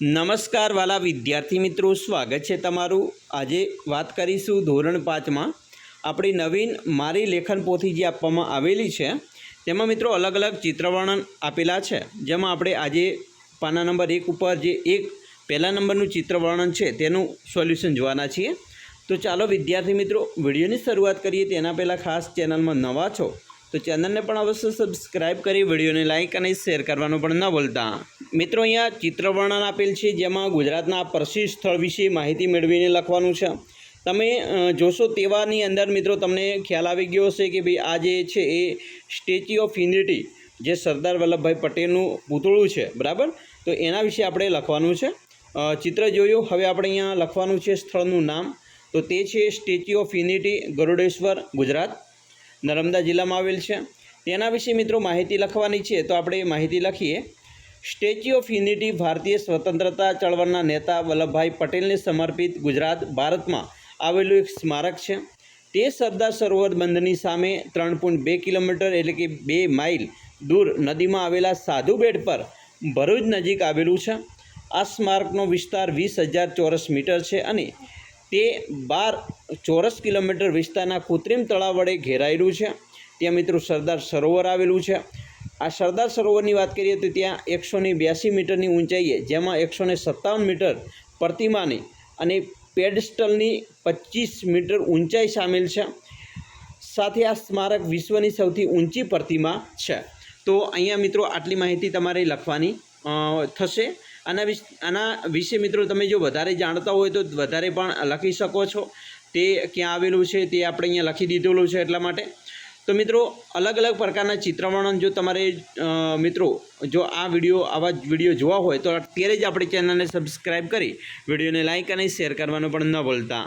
નમસ્કાર વાલા વિદ્યાર્થી મિત્રો, સ્વાગત છે તમારું. આજે વાત કરીશું ધોરણ પાંચમાં આપણી નવીન મારી લેખન પોથી જે આપવામાં આવેલી છે, તેમાં મિત્રો અલગ અલગ ચિત્રવર્ણન આપેલા છે. જેમાં આપણે આજે પાના નંબર એક ઉપર જે એક પહેલા નંબરનું ચિત્રવર્ણન છે, તેનું સોલ્યુશન જોવાના છીએ. તો ચાલો વિદ્યાર્થી મિત્રો, વિડીયોની શરૂઆત કરીએ. તેના પહેલાં ખાસ ચેનલમાં નવા છો, તો ચેનલને પણ અવશ્ય સબસ્ક્રાઈબ કરી વિડીયોને લાઇક અને શેર કરવાનું પણ ન ભૂલતા. મિત્રો, અહીંયા ચિત્રવર્ણન આપેલ છે, જેમાં ગુજરાતના પ્રસિદ્ધ સ્થળ વિશે માહિતી મેળવીને લખવાનું છે. તમે જોશો તેવાની અંદર, મિત્રો, તમને ખ્યાલ આવી ગયો હશે કે ભાઈ આ જે છે એ સ્ટેચ્યુ ઓફ યુનિટી, જે સરદાર વલ્લભભાઈ પટેલનું પૂતળું છે, બરાબર? તો એના વિશે આપણે લખવાનું છે. ચિત્ર જોયું, હવે આપણે અહીંયા લખવાનું છે સ્થળનું નામ. તો તે છે statue of unity, Garudeshwar, Gujarat. Narmada જિલ્લામાં આવેલ છે. તેના વિશે, મિત્રો, માહિતી લખવાની છે, તો આપણે માહિતી લખીએ. સ્ટેચ્યુ ઓફ યુનિટી ભારતીય સ્વતંત્રતા ચળવળના નેતા વલ્લભભાઈ પટેલને સમર્પિત ગુજરાત ભારતમાં આવેલું એક સ્મારક છે. તે સરદાર સરોવર બંધની સામે ત્રણ પોઈન્ટ બે કિલોમીટર એટલે કે બે માઇલ દૂર નદીમાં આવેલા સાધુ બેટ પર ભરૂચ નજીક આવેલું છે. આ સ્મારકનો વિસ્તાર વીસ હજાર ચોરસ મીટર છે અને તે બાર ચોરસ કિલોમીટર વિસ્તારના કૃત્રિમ તળાવ વડે ઘેરાયેલું છે. ત્યાં મિત્રો સરદાર સરોવર આવેલું છે. આ સરદાર સરોવરની વાત કરીએ તો ત્યાં એકસો ને બ્યાસી મીટરની ઊંચાઈએ, જેમાં એકસો ને સત્તાવન મીટર પ્રતિમાની અને પેડસ્ટલની પચીસ મીટર ઊંચાઈ સામેલ છે. સાથે આ સ્મારક વિશ્વની સૌથી ઊંચી પ્રતિમા છે. તો અહીંયા મિત્રો આટલી માહિતી તમારે લખવાની થશે. આના વિશે આના વિશે મિત્રો તમે જો વધારે જાણતા હોય તો વધારે પણ લખી શકો છો. તે ક્યાં આવેલું છે તે આપણે અહીંયા લખી દીધેલું છે એટલા માટે. તો મિત્રો, અલગ અલગ પ્રકારના ચિત્રવર્ણન જો તમારે મિત્રો, જો આ વીડિયો, આવા વીડિયો જોવા હોય તો અત્યારે જ આપણી ચેનલને સબસ્ક્રાઈબ કરી, વિડીયોને લાઇક અને શેર કરવાનું પણ ન ભૂલતા.